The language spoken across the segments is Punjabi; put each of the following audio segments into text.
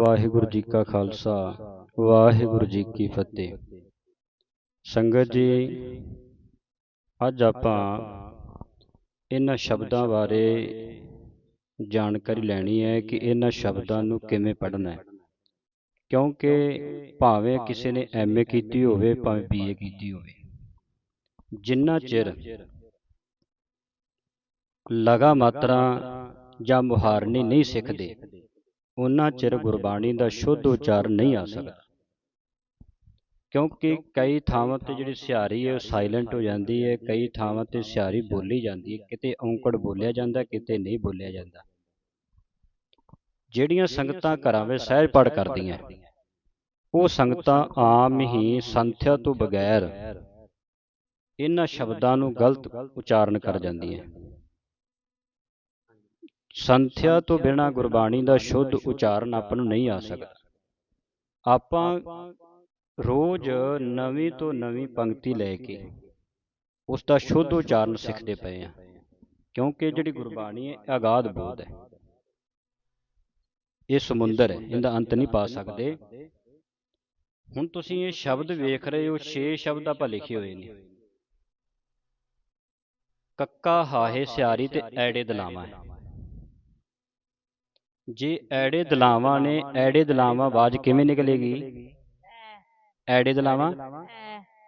ਵਾਹਿਗੁਰੂ ਜੀ ਕਾ ਖਾਲਸਾ, ਵਾਹਿਗੁਰੂ ਜੀ ਕੀ ਫਤਿਹ। ਸੰਗਤ ਜੀ, ਅੱਜ ਆਪਾਂ ਇਹਨਾਂ ਸ਼ਬਦਾਂ ਬਾਰੇ ਜਾਣਕਾਰੀ ਲੈਣੀ ਹੈ ਕਿ ਇਹਨਾਂ ਸ਼ਬਦਾਂ ਨੂੰ ਕਿਵੇਂ ਪੜ੍ਹਨਾ ਹੈ। ਕਿਉਂਕਿ ਭਾਵੇਂ ਕਿਸੇ ਨੇ ਐਮਏ ਕੀਤੀ ਹੋਵੇ, ਭਾਵੇਂ ਬੀਏ ਕੀਤੀ ਹੋਵੇ, ਜਿੰਨਾ ਚਿਰ ਲਗਾ ਮਾਤਰਾ ਜਾਂ ਮੁਹਾਰਨੀ ਨਹੀਂ ਸਿੱਖਦੇ ਉਹਨਾਂ ਚਿਰ ਗੁਰਬਾਣੀ ਦਾ ਸ਼ੁੱਧ ਉਚਾਰਨ ਨਹੀਂ ਆ ਸਕਦਾ। ਕਿਉਂਕਿ ਕਈ ਥਾਵਾਂ ਤੇ ਜਿਹੜੀ ਸਿਹਾਰੀ ਹੈ ਉਹ ਸਾਇਲੈਂਟ ਹੋ ਜਾਂਦੀ ਹੈ ਕਈ ਥਾਵਾਂ ਤੇ ਸਿਹਾਰੀ ਬੋਲੀ ਜਾਂਦੀ ਹੈ ਕਿਤੇ ਔਂਕੜ ਬੋਲਿਆ ਜਾਂਦਾ ਕਿਤੇ ਨਹੀਂ ਬੋਲਿਆ ਜਾਂਦਾ। ਜਿਹੜੀਆਂ ਸੰਗਤਾਂ ਘਰਾਂ ਵਿੱਚ ਸਹਿਜ ਪੜ ਕਰਦੀਆਂ। ਉਹ ਸੰਗਤਾਂ ਆਮ ਹੀ ਸੰਥਿਆ ਤੋਂ ਬਗੈਰ ਇਹਨਾਂ ਸ਼ਬਦਾਂ ਨੂੰ ਗਲਤ ਉਚਾਰਨ ਕਰ ਜਾਂਦੀਆਂ। ਸੰਥਿਆ ਤੋਂ ਬਿਨਾ ਗੁਰਬਾਣੀ ਦਾ ਸ਼ੁੱਧ ਉਚਾਰਨ ਆਪਾਂ ਨੂੰ ਨਹੀਂ ਆ ਸਕਦਾ। ਆਪਾਂ ਰੋਜ਼ ਨਵੀਂ ਤੋਂ ਨਵੀਂ ਪੰਕਤੀ ਲੈ ਕੇ ਉਸ ਦਾ ਸ਼ੁੱਧ ਉਚਾਰਨ ਸਿੱਖਦੇ ਪਏ ਆ ਕਿਉਂਕਿ ਜਿਹੜੀ ਗੁਰਬਾਣੀ ਹੈ ਅਗਾਧ ਬੋਧ ਹੈ। ਇਹ ਸਮੁੰਦਰ ਹੈ। ਇਹਦਾ ਅੰਤ ਨਹੀਂ ਪਾ ਸਕਦੇ। ਹੁਣ ਤੁਸੀਂ ਇਹ ਸ਼ਬਦ ਵੇਖ ਰਹੇ ਹੋ 6 ਸ਼ਬਦ ਆਪਾਂ ਲਿਖੇ ਹੋਏ ਨੇ। ਕੱਕਾ ਹਾਹੇ ਸਿਆਰੀ ਤੇ ਐੜੇ ਦਲਾਵਾਂ ਹੈ। ਜੇ ਐੜੇ ਦਲਾਵਾਂ ਨੇ ਐੜੇ ਦਲਾਵਾਂ ਆਵਾਜ਼ ਕਿਵੇਂ ਨਿਕਲੇਗੀ? ਐੜੇ ਦਲਾਵਾਂ?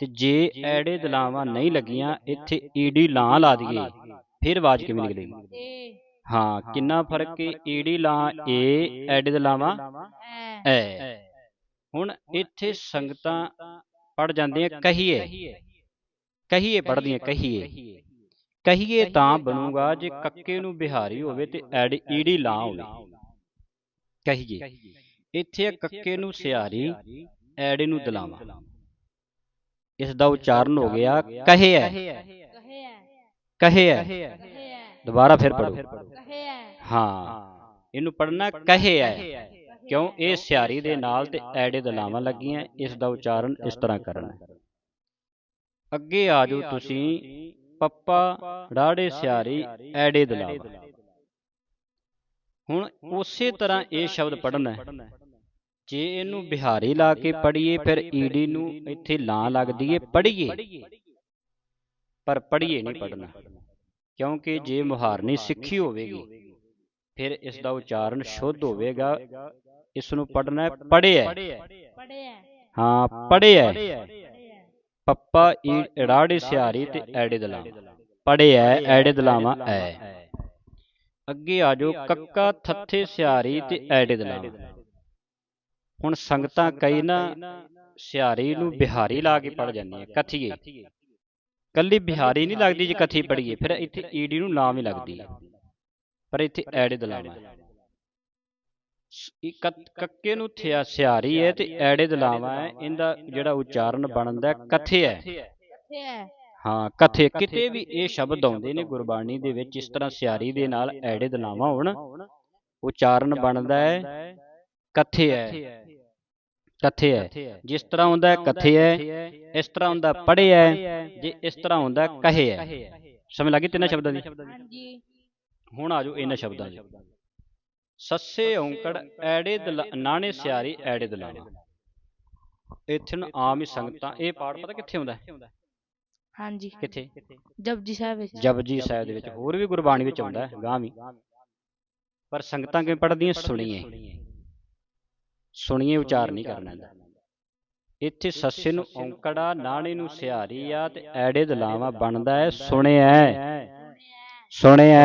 ਤੇ ਜੇ ਐੜੇ ਦਲਾਵਾਂ ਨਹੀਂ ਲੱਗੀਆਂ ਇੱਥੇ ਈਡੀ ਲਾਂ ਲਾ ਦਈਏ। ਫਿਰ ਆਵਾਜ਼ ਕਿਵੇਂ ਨਿਕਲੇਗੀ? ਹਾਂ ਕਿੰਨਾ ਫ਼ਰਕ ਹੈ ਈਡੀ ਲਾਂ ਏ ਐੜੇ ਦਲਾਵਾਂ? ਐ। ਹੁਣ ਇੱਥੇ ਸੰਗਤਾਂ ਪੜ ਜਾਂਦੀਆਂ ਕਹੀਏ। ਕਹੀਏ। ਪੜਦੀਆਂ ਕਹੀਏ ਕਹੀਏ। ਤਾਂ ਬਣੂਗਾ ਜੇ ਕੱਕੇ ਨੂੰ ਬਿਹਾਰੀ ਹੋਵੇ ਤੇ ਐਡ ਈੜੀ ਲਾਂ ਹੋਵੇ। ਕਹੀਏ। ਇੱਥੇ ਕੱਕੇ ਨੂੰ ਸਿਆਰੀ, ਐੜੇ ਨੂੰ ਦਲਾਵਾ। ਇਸ ਦਾ ਉਚਾਰਨ ਹੋ ਗਿਆ, ਕਹੇ ਹੈ ਕਹੇ ਹੈ ਦੁਬਾਰਾ ਫਿਰ ਪੜੋ ਹਾਂ, ਇਹਨੂੰ ਪੜਨਾ ਕਹੇ ਹੈ ਕਿਉਂ? ਇਹ ਸਿਆਰੀ ਦੇ ਨਾਲ ਤੇ ਐੜੇ ਦਲਾਵਾਂ ਲੱਗੀਆਂ, ਇਸ ਦਾ ਉਚਾਰਨ ਇਸ ਤਰ੍ਹਾਂ ਕਰਨਾ। ਅੱਗੇ ਆ ਜਾਓ ਤੁਸੀਂ, ਪੱਪਾ, ਰਾੜੇ ਸਿਆਰੀ, ਐੜੇ ਦਲਾਵਾ। ਹੁਣ ਉਸੇ ਤਰ੍ਹਾਂ ਇਹ ਸ਼ਬਦ ਪੜਨਾ ਹੈ। ਜੇ ਇਹਨੂੰ ਬਿਹਾਰੀ ਲਾ ਕੇ ਪੜੀਏ ਫਿਰ ਈਡੀ ਨੂੰ ਇੱਥੇ ਲਾਂ ਲੱਗਦੀ ਏ ਪੜੀਏ ਪਰ ਪੜੀਏ ਨਹੀਂ ਪੜਨਾ ਕਿਉਂਕਿ ਜੇ ਮੁਹਾਰਨੀ ਸਿੱਖੀ ਹੋਵੇਗੀ ਫਿਰ ਇਸ ਦਾ ਉਚਾਰਨ ਸ਼ੁੱਧ ਹੋਵੇਗਾ। ਇਸ ਨੂੰ ਪੜਨਾ ਹੈ ਪੜਿਆ ਹਾਂ ਪੜਿਆ ਪੱਪਾ ਈ ਰਾੜੇ ਸਿਆਰੀ ਤੇ ਐੜੇ ਦਲਾਵਾ ਪੜਿਆ ਐੜੇ ਦਲਾਵਾ ਐ ਅੱਗੇ ਆ ਜਾਓ ਕੱਕਾ ਥੱਥੇ ਸਿਆਰੀ ਤੇ ਐੜੇ ਦਲਾਵਾ ਹੁਣ ਸੰਗਤਾਂ ਕਈ ਨਾ ਸਿਆਰੀ ਨੂੰ ਬਿਹਾਰੀ ਲਾ ਕੇ ਪੜ ਜਾਂਦੀਆਂ ਕਥੀਏ। ਕੱਲੀ ਬਿਹਾਰੀ ਨਹੀਂ ਲੱਗਦੀ ਜੇ ਕਥੀ ਪੜੀਏ ਫਿਰ ਇੱਥੇ ਈਡੀ ਨੂੰ ਲਾਮ ਹੀ ਲੱਗਦੀ ਹੈ ਪਰ ਇੱਥੇ ਐੜੇ ਦਲਾਵਾ ਇੱਕ ਕੱਕੇ ਨੂੰ ਥਿਆ ਸਿਆਰੀ ਹੈ ਤੇ ਐੜੇ ਦਲਾਵਾ ਹੈ ਇਹਦਾ ਜਿਹੜਾ ਉਚਾਰਨ ਬਣਦਾ ਕਥੇ ਹੈ। ਹਾਂ ਕਥੇ ਕਿਤੇ ਵੀ ਇਹ ਸ਼ਬਦ ਆਉਂਦੇ ਨੇ ਗੁਰਬਾਣੀ ਦੇ ਵਿੱਚ ਇਸ ਤਰ੍ਹਾਂ ਸਿਆਰੀ ਦੇ ਨਾਲ ਐੜੇ ਦਲਾਵਾ ਹੋਣ ਉਚਾਰਨ ਬਣਦਾ ਹੈ ਕਥੇ ਹੈ। ਕਥੇ ਹੈ। ਜਿਸ ਤਰ੍ਹਾਂ ਹੁੰਦਾ ਕਥੇ ਹੈ ਇਸ ਤਰ੍ਹਾਂ ਹੁੰਦਾ ਪੜ੍ਹਿਆ ਹੈ। ਜੇ ਇਸ ਤਰ੍ਹਾਂ ਹੁੰਦਾ ਕਹੇ ਹੈ। ਸਮਝ ਲੱਗੀ ਤਿੰਨਾਂ ਸ਼ਬਦਾਂ ਦੀ? ਹਾਂਜੀ। ਹੁਣ ਆ ਜਾਓ ਇਹਨਾਂ ਸ਼ਬਦਾਂ 'ਚ ਸੱਸੇ ਔਂਕੜ ਐੜੇ ਦਲਾ ਨਾਣੇ ਸਿਆਰੀ ਐੜੇ ਦਲਾਵਾ। ਇੱਥੇ ਨੂੰ ਆਮ ਹੀ ਸੰਗਤਾਂ ਇਹ ਪਾਠ ਪਤਾ ਕਿੱਥੇ ਹੁੰਦਾ? ਹੈ ਹਾਂਜੀ। ਕਿੱਥੇ? ਜਪਜੀ ਸਾਹਿਬ ਵਿੱਚ। ਜਪਜੀ ਸਾਹਿਬ ਦੇ ਵਿੱਚ। ਹੋਰ ਵੀ ਗੁਰਬਾਣੀ ਵਿੱਚ ਆਉਂਦਾ ਹੈ ਗਾਂ ਵੀ ਪਰ ਸੰਗਤਾਂ ਕਿਵੇਂ ਪੜ੍ਹਦੀਆਂ? ਸੁਣੀਏ। ਸੁਣੀਏ ਉਚਾਰ ਨਹੀਂ ਕਰਨਾ ਇਹਦਾ ਇੱਥੇ ਸੱਸੇ ਨੂੰ ਔਂਕੜਾ ਨਾਣੇ ਨੂੰ ਸਿਹਾਰੀ ਆ ਤੇ ਐੜੇ ਦਲਾਵਾ ਬਣਦਾ ਹੈ ਸੁਣਿਆ ਸੁਣਿਆ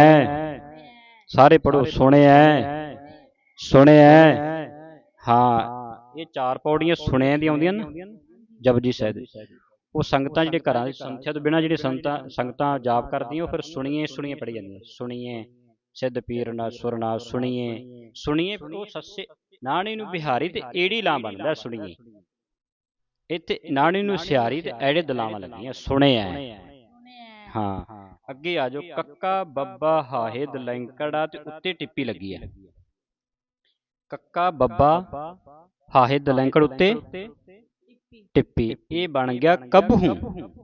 ਸਾਰੇ ਪੜੋ ਸੁਣਿਆ ਸੁਣਿਆ ਹਾਂ। ਇਹ ਚਾਰ ਪੌੜੀਆਂ ਸੁਣਿਆ ਦੀ ਆਉਂਦੀਆਂ ਨਾ ਜਪਜੀ ਸਾਹਿਬ ਦੇ ਉਹ ਸੰਗਤਾਂ ਜਿਹੜੇ ਘਰਾਂ ਦੀ ਸੰਥਿਆ ਤੋਂ ਬਿਨਾਂ ਜਿਹੜੇ ਸੰਗਤਾਂ ਸੰਗਤਾਂ ਜਾਪ ਕਰਦੀਆਂ ਉਹ ਫਿਰ ਸੁਣੀਏ ਸੁਣੀਏ ਪੜੀ ਜਾਂਦੀਆਂ। ਸੁਣੀਏ ਸਿੱਧ ਪੀਰ ਨਾਲ ਸੁਰ ਨਾਲ ਸੁਣੀਏ। ਸੁਣੀਏ। ਉਹ ਸੱਸੇ ਨਾਣੀ ਨੂੰ ਬਿਹਾਰੀ ਤੇ ਏੜੀ ਲਾਂ ਬਣਦਾ ਸੁਣੀਏ। ਇੱਥੇ ਨਾਣੀ ਨੂੰ ਸਿਹਾਰੀ ਤੇ ਐੜੇ ਦਲਾਵਾਂ ਲੱਗੀਆਂ ਸੁਣਿਆ। ਹਾਂ। ਅੱਗੇ ਆ ਜਾਓ ਕੱਕਾ ਬੱਬਾ ਹਾਹੇ ਦਲੈਂਕੜਾ ਤੇ ਉੱਤੇ ਟਿੱਪੀ ਲੱਗੀ ਹੈ ਕੱਕਾ ਬੱਬਾ ਹਾਹੇ ਦਲੈਂਕੜ ਉੱਤੇ। ਟਿੱਪੀ। ਇਹ ਬਣ ਗਿਆ ਕਬਹੂ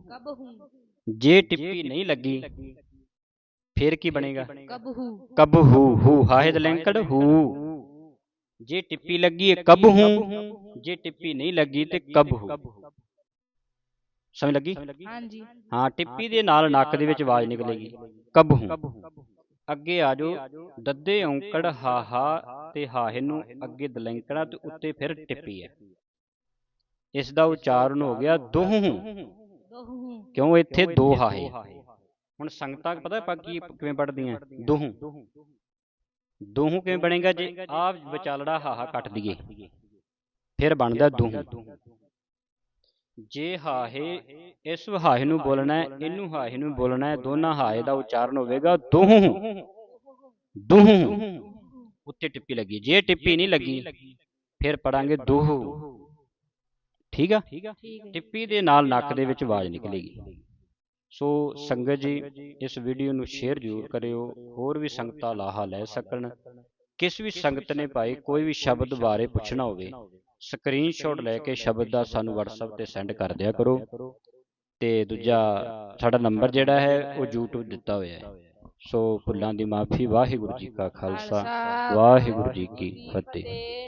ਕਬ ਹੂੰ। ਜੇ ਟਿੱਪੀ ਨਹੀਂ ਲੱਗੀ ਫਿਰ ਕੀ ਬਣੇਗਾ? ਕਬ ਹੂੰ। ਕਬਹੂ ਹੂ। ਹਾਹਿਦ ਲੈਂਕੜ ਹੂ। ਜੇ ਟਿੱਪੀ ਲੱਗੀ ਹੈ ਕਬ ਹੂੰ। ਜੇ ਟਿੱਪੀ ਨਹੀਂ ਲੱਗੀ ਤੇ ਕਬ ਹੂੰ। ਸਮਝ ਲੱਗੀ? ਹਾਂਜੀ। ਹਾਂ ਟਿੱਪੀ ਦੇ ਨਾਲ ਨੱਕ ਦੇ ਵਿੱਚ ਆਵਾਜ਼ ਨਿਕਲੇਗੀ। ਕਬ ਹੂੰ। ਅੱਗੇ ਆ ਜਾਓ। ਦੱਦੇ ਔਂਕੜ ਹਾਹਾ ਤੇ ਹਾਹੇ ਨੂੰ ਅੱਗੇ ਦਲੈਂਕੜਾ ਤੇ ਉੱਤੇ ਫਿਰ ਟਿੱਪੀ ਹੈ। ਇਸ ਦਾ ਉਚਾਰਨ ਹੋ ਗਿਆ ਦੋਹੂ। ਦੋਹੂ। ਕਿਉਂ ਇੱਥੇ ਦੋ ਹਾਹੇ ਹੁਣ ਸੰਗਤਾਂ ਪਤਾ ਆਪਾਂ ਕੀ ਕਿਵੇਂ ਪੜਦੀਆਂ ਦੋਹੂ। ਦੋਹੂ। ਕਿਵੇਂ ਬਣੇਗਾ ਜੇ ਆ ਵਿਚਾਲੜਾ ਹਾਹਾ ਕੱਟ ਦਈਏ। ਫਿਰ ਬਣਦਾ ਦੋਹੂ। ਜੇ ਹਾਹੇ ਇਸ ਹਾਹੇ ਨੂੰ ਬੋਲਣਾ ਹੈ ਇਹਨੂੰ ਹਾਹੇ ਨੂੰ ਬੋਲਣਾ ਹੈ ਦੋਨਾਂ ਹਾਹੇ ਦਾ ਉਚਾਰਨ ਹੋਵੇਗਾ ਦੋਹੂ। ਦੋਹੂ। ਉੱਤੇ ਟਿੱਪੀ ਲੱਗੀ। ਜੇ ਟਿੱਪੀ ਨਹੀਂ ਲੱਗੀ ਫਿਰ ਪੜਾਂਗੇ ਦੋਹੂ। ਠੀਕ ਆ? ਟਿੱਪੀ ਦੇ ਨਾਲ ਨੱਕ ਦੇ ਵਿੱਚ ਆਵਾਜ਼ ਨਿਕਲੇਗੀ। ਸੋ ਸੰਗਤ ਜੀ ਇਸ ਵੀਡੀਓ ਨੂੰ ਸ਼ੇਅਰ ਜ਼ਰੂਰ ਕਰਿਓ। ਹੋਰ ਵੀ ਸੰਗਤਾਂ ਲਾਹਾ ਲੈ ਸਕਣ। ਕਿਸ ਵੀ ਸੰਗਤ ਨੇ ਭਾਈ ਕੋਈ ਵੀ ਸ਼ਬਦ ਬਾਰੇ ਪੁੱਛਣਾ ਹੋਵੇ ਸਕਰੀਨਸ਼ਾਟ ਲੈ ਕੇ ਸ਼ਬਦ ਦਾ ਸਾਨੂੰ WhatsApp ਤੇ ਸੈਂਡ ਕਰ ਦਿਆ ਕਰੋ। ਤੇ ਦੂਜਾ ਸਾਡਾ ਨੰਬਰ ਜਿਹੜਾ ਹੈ ਉਹ YouTube ਦਿੱਤਾ ਹੋਇਆ ਹੈ। ਸੋ ਭੁੱਲਾਂ ਦੀ ਮਾਫੀ ਵਾਹਿਗੁਰੂ ਜੀ ਕਾ ਖਾਲਸਾ। ਵਾਹਿਗੁਰੂ ਜੀ ਕੀ ਫਤਿਹ।